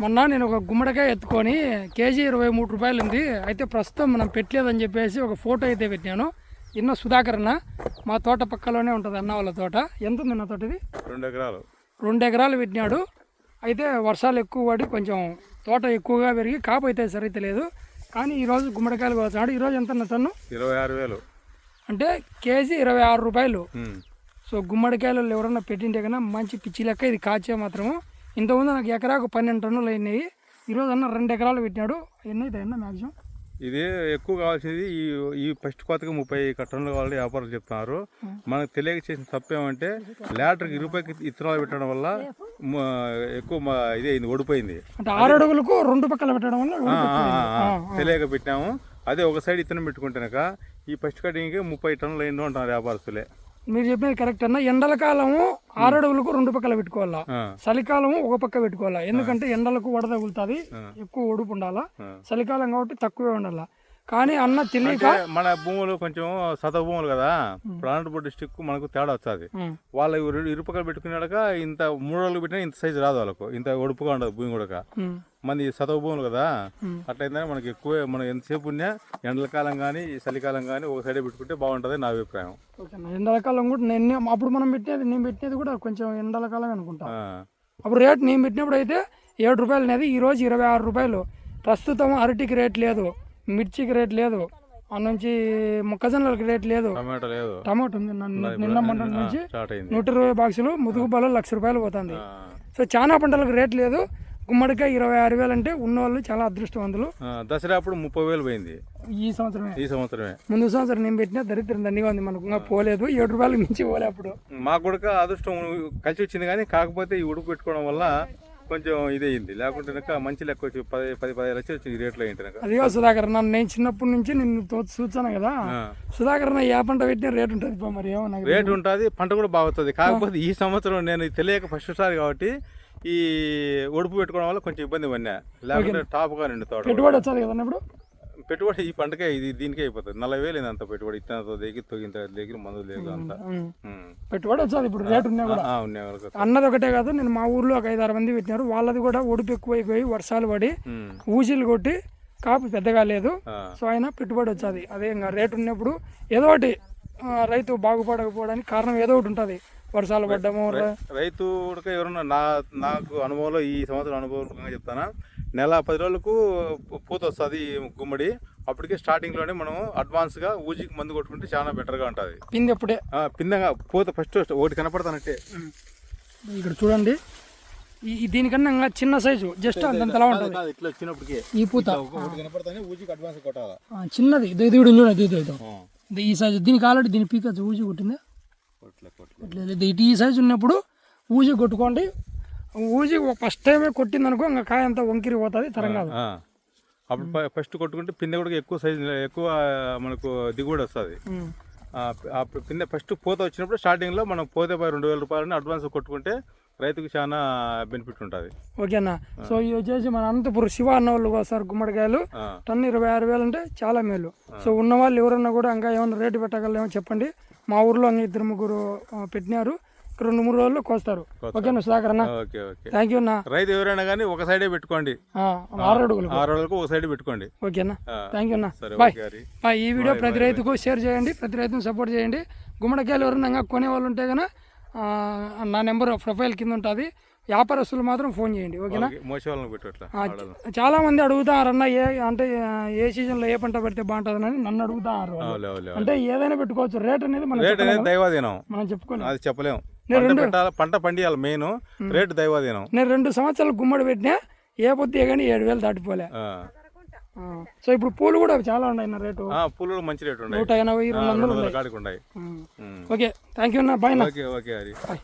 మొన్న నేను ఒక గుమ్మడికాయ ఎత్తుకొని కేజీ ఇరవై మూడు రూపాయలు ఉంది. అయితే ప్రస్తుతం మనం పెట్టలేదని చెప్పేసి ఒక ఫోటో అయితే పెట్టాను. ఇన్న సుధాకర్ అన్న మా తోట పక్కలోనే ఉంటుంది అన్న వాళ్ళ తోట. ఎంత ఉంది నా తోట ఇది? రెండు ఎకరాలు. రెండు ఎకరాలు పెట్టినాడు. అయితే వర్షాలు ఎక్కువ పడి కొంచెం తోట ఎక్కువగా పెరిగి కాపు అయితే సరైతే లేదు. కానీ ఈరోజు గుమ్మడికాయలు కోసాడు ఈరోజు ఎంత అన్న టన్ను ఇరవై ఆరు వేలు. అంటే కేజీ ఇరవై ఆరు రూపాయలు. సో గుమ్మడికాయలు ఎవరన్నా పెట్టింటే కన్నా మంచి పిచ్చి లెక్క ఇది కాచే మాత్రము. ఇంతకుముందు నాకు ఎకరాకు పన్నెండు టన్నులు అయినాయి. ఈరోజు అన్న రెండు ఎకరాలు పెట్టినాడు. ఎన్ని అవుతాయి అన్న మ్యాక్సిమం ఇది ఎక్కువ కావాల్సింది ఈ ఈ ఫస్ట్ కోతకి ముప్పై టన్నులు కావాలి వ్యాపారులు చెప్తున్నారు. మనకు తెలియక చేసిన తప్పేమంటే లీటర్కి ఇరవైకి ఇత్తనాలు పెట్టడం వల్ల ఎక్కువ ఇది అయింది ఓడిపోయింది. అంటే ఆరు అడుగులకు రెండు పక్కల పెట్టడం వల్ల. తెలియక పెట్టాము అదే ఒక సైడ్ ఇత్తనం పెట్టుకుంటేనక ఈ ఫస్ట్ కటింగ్కి ముప్పై టన్నులు అయిందో అంటారు వ్యాపారస్తులే. మీరు చెప్పినది కరెక్ట్ అన్న. ఎండల కాలము ఆరు అడుగులకు రెండు పక్కల పెట్టుకోవాలా? చలికాలము ఒక పక్క పెట్టుకోవాలా? ఎందుకంటే ఎండలకు వడ తగులుతుంది ఎక్కువ ఒడుపు ఉండాలా. చలికాలం కాబట్టి తక్కువే ఉండాలా? కానీ అన్న తెలియక మన భూములు కొంచెం సత భూములు కదా ప్రాణపూర్ డిస్టిక్ మనకు తేడా వస్తుంది. వాళ్ళ ఇరు- ఇరుపక్కలు పెట్టుకున్నాక ఇంత మూడు రోజులు పెట్టినా ఇంత సైజు రాదు వాళ్ళకు. ఇంత ఒడుపుగా ఉండదు భూమి కూడా మంది సతవ భూములు కదా. అట్లయితే మనకి ఎక్కువ మనం ఎంతసేపు ఉన్నా ఎండలకాలం కానీ చలికాలం కానీ ఒక సైడే పెట్టుకుంటే బాగుంటుంది నా అభిప్రాయం. ఎండలకాలం కూడా నేను అప్పుడు మనం పెట్టినది నేను పెట్టినది కూడా కొంచెం ఎండలకాలం అనుకుంటా. అప్పుడు రేట్ నేను పెట్టినప్పుడు అయితే ఏడు రూపాయలు అనేది ఈరోజు ఇరవై ఆరు రూపాయలు. ప్రస్తుతం అరటికి రేట్ లేదు. మిర్చికి రేట్ లేదు. నుంచి మొక్కజొన్నలకి రేట్ లేదు. టమాటో లేదు. టమాటో ఉంది. నన్ను- మొన్న నుంచి నూట ఇరవై బాక్సులు ముదుగు బలం లక్ష రూపాయలు పోతుంది. సో చాలా పంటలకు రేట్ లేదు. గుమ్మడికాయ ఇరవై ఆరు వేలు అంటే ఉన్నవాళ్ళు చాలా అదృష్టవంతులు. దసరా అప్పుడు ముప్పై వేలు పోయింది. ఈ సంవత్సరమే. ఈ సంవత్సరమే. ముందు సంవత్సరం నేను పెట్టిన దరిద్రం దండిగా ఉంది. మనకు ఇంకా పోలేదు. ఏడు రూపాయలకు మించి పోలే అప్పుడు. మాకు కూడా అదృష్టం కలిసి వచ్చింది కానీ కాకపోతే ఈ ఉడుకు పెట్టుకోవడం వల్ల కొంచెం ఇది అయింది లేకుంటే మంచి లెక్క వచ్చి పది పది పది లక్షలు వచ్చి ఈ రేట్లో అయింది అదిగో సుధాకర్ నన్ను నేను చిన్నప్పటి నుంచి నిన్ను చూచాను కదా. సుధాకర్ ఏ పంట పెట్టిన రేట్ ఉంటుంది మరి ఏమో నాకు రేట్ ఉంటుంది పంట కూడా బాగుతుంది కాకపోతే ఈ సంవత్సరం నేను తెలియక ఫస్ట్ సారి కాబట్టి ఈ ఒడుపు పెట్టుకోవడం వల్ల కొంచెం ఇబ్బంది పడినా. లేకుంటే టాప్గా నిండు తోట పెట్టుబడి వచ్చాలి కదా ఇప్పుడు? పెట్టుబడి ఈ పంటకే ఇది దీనికే అయిపోతుంది. నలభై వేలు అంత పెట్టుబడి? ఇత్తనతో దగ్గర తొగిన దగ్గర మందులు లేదు అంతా. పెట్టుబడి వచ్చాలి ఇప్పుడు రేట్ కూడా. ఉన్నాయి వాళ్ళకి అన్నది ఒకటే కాదు నేను మా ఊర్లో ఒక ఐదారు మంది పెట్టినారు. వాళ్ళది కూడా ఒడిపు ఎక్కువైపోయి వర్షాలు పడి. ఊజీలు కొట్టి కాపు పెద్దగా లేదు. సో అయినా పెట్టుబడి వచ్చేది. అదే ఇంకా రేటు ఉన్నప్పుడు ఏదో ఒకటి రైతు బాగుపడకపోవడానికి కారణం ఏదో ఒకటి ఉంటుంది. వర్షాలు పడ్డము రైతు ఎవరన్నా నా నాకు అనుభవంలో ఈ సంవత్సరం అనుభవంగా చెప్తానా? నెల పది రోజులకు పూత వస్తుంది గుమ్మడి. అప్పటికే స్టార్టింగ్లోనే మనం అడ్వాన్స్గా ఊజికి మందు కొట్టుకుంటే చాలా బెటర్గా ఉంటుంది. పిండి అప్పుడే? పిందగా పూత ఫస్ట్ ఒకటి కనపడతానంటే. ఇక్కడ చూడండి. ఈ దీనికన్నా ఇంకా చిన్న సైజు జస్ట్ అంతంతలా ఉంటుంది. ఇట్లా వచ్చినప్పటికే. ఈ పూత. ఒకటి కనపడతానే ఊజికి అడ్వాన్స్ కొట్టాలి. ఆ, చిన్నది. ఇది ఇది చూడండి ఇది ఇది. ఈ సైజు దీనికి ఆల్రెడీ దీని పీక ఊజి కొట్టింది? ఇటు ఈ సైజు ఉన్నప్పుడు ఊజి కొట్టుకోండి. ఊజి ఫస్ట్ టైమే కొట్టింది అనుకో ఇంకా కాయ అంతా వంకిరి పోతుంది తరం కాదు ఆ. అప్పుడు ఫస్ట్ కొట్టుకుంటే పిందె కూడా ఎక్కువ సైజు ఎక్కువ మనకు దిగుబడి వస్తుంది. పిందె ఫస్ట్ పూత వచ్చినప్పుడు స్టార్టింగ్లో మనం పోతే పై రెండు వేల రూపాయలని అడ్వాన్స్ కొట్టుకుంటే రైతుకు చాలా బెనిఫిట్ ఉంటుంది. ఓకేనా సో ఇవి వచ్చేసి మన అనంతపురం శివ అన్న వాళ్ళు వస్తారు గుమ్మడికాయలు టన్ను ఇరవై ఆరు వేలు అంటే చాలా మేలు. సో ఉన్న వాళ్ళు ఎవరన్నా కూడా ఇంకా ఏమైనా రేటు పెట్టగలమో చెప్పండి. మా ఊర్లో ఇద్దరు ముగ్గురు పెట్టినారు. రెండు మూడు రోజుల్లో కోస్తారు. ఓకేనా సుధాకర్ అన్న? థ్యాంక్ యూ అన్న. రైతు ఎవరైనా కానీ ఒక సైడే పెట్టుకోండి. ఆరు అడుగులు ఆరు రోజులకు ఒక సైడ్ పెట్టుకోండి. ఓకేనా థ్యాంక్ యూ అన్న. బాయ్ ఈ వీడియో ప్రతి రైతుకు షేర్ చేయండి ప్రతి రైతును సపోర్ట్ చేయండి. గుమ్మడికాయలు ఎవరైనా కొనే వాళ్ళు ఉంటే కనుక నా నెంబర్ ప్రొఫైల్ కింద ఉంటుంది. వ్యాపారస్తులు మాత్రం ఫోన్ చేయండి ఓకేనా? చాలా మంది అడుగుతారన్న ఏ అంటే ఏ సీజన్లో ఏ పంట పెడితే బాగుంటుందని నన్ను అడుగుతారు అంటే ఏదైనా పెట్టుకోవచ్చు. రేట్ అనేది మనం మనం అది చెప్పలేం. పంట పెట్టాలి? పంట పండియాలి మెయిన్. రేటు దైవాధీనం. నేను రెండు సంవత్సరాలు గుమ్మడి పెట్టినా ఏ పొద్దు కానీ ఏడు వేలు దాటిపోలే. సో ఇప్పుడు పూలు కూడా చాలా ఉన్నాయి నా రేటు. పూలు మంచి రేటు నూట ఎనభై రెండు వందలు ఉన్నాయి. ఓకే థ్యాంక్ యూ అన్న bye okay okay Hari. Bye.